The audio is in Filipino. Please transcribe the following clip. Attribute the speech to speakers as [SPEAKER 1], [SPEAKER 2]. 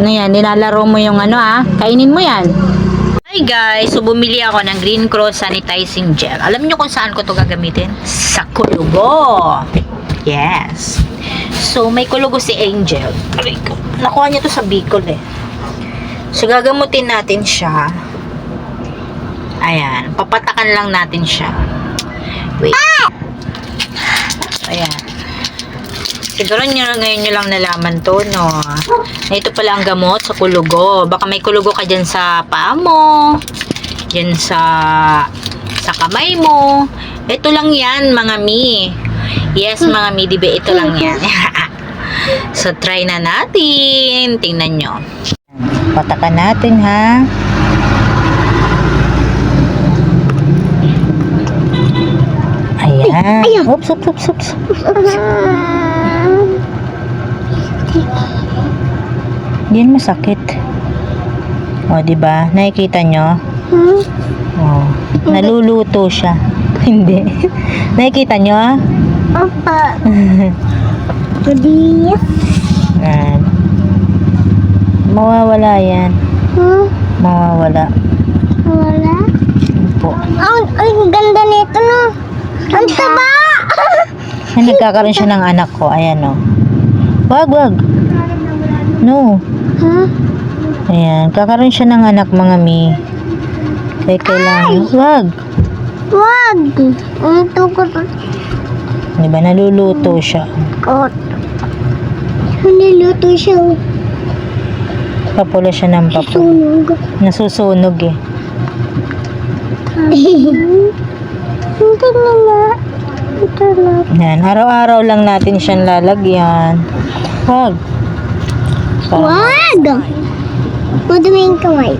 [SPEAKER 1] Ano yan, nilalaro mo yung ano ah. Kainin mo yan. Hi guys, so bumili ako ng Green Cross Sanitizing Gel. Alam niyo kung saan ko to gagamitin? Sa kulugo. Yes. So, may kulugo si Angel. Aray. Nakuha niya to sa Bicol eh. So, gagamutin natin siya. Ayan. Papatakan lang natin siya. Wait. Ayan. Siguro nyo, ngayon nyo lang nalaman to, no? Na ito pala ang gamot sa kulugo. Baka may kulugo ka dyan sa paa mo, dyan sa, sa kamay mo. Ito lang yan, mga mi. Yes, mga mi, diba? Ito lang yan. so, try na natin. Tingnan nyo. Patakan natin, ha? Ayan. Oops, oops, oops, oops. Yan masakit. O, di ba? Nakikita nyo?
[SPEAKER 2] Hmm?
[SPEAKER 1] O, naluluto siya. Hindi. Nakikita nyo?
[SPEAKER 2] Apa? Jadi,
[SPEAKER 1] Yan. Mawawala yan.
[SPEAKER 2] hmm?
[SPEAKER 1] Mawawala.
[SPEAKER 2] Wala?
[SPEAKER 1] Po.
[SPEAKER 2] Ang, ang ganda nito, no? Ang taba!
[SPEAKER 1] Ay, nagkakaroon siya ng anak ko. Ayan, o. Wag, wag. No.
[SPEAKER 2] Huh?
[SPEAKER 1] Ayan. Kakaroon siya ng anak, mga mi. Kaya kailangan. Wag.
[SPEAKER 2] Wag! Ang tukot
[SPEAKER 1] Di ba? Naluluto siya.
[SPEAKER 2] kot. Niluto siya.
[SPEAKER 1] Papula siya ng papula.
[SPEAKER 2] Sunog.
[SPEAKER 1] Nasusunog eh.
[SPEAKER 2] Hindi na na. Ito na.
[SPEAKER 1] Yan. Araw-araw lang natin siyang lalagyan. Wag.
[SPEAKER 2] Wag! Madumi yung kamay.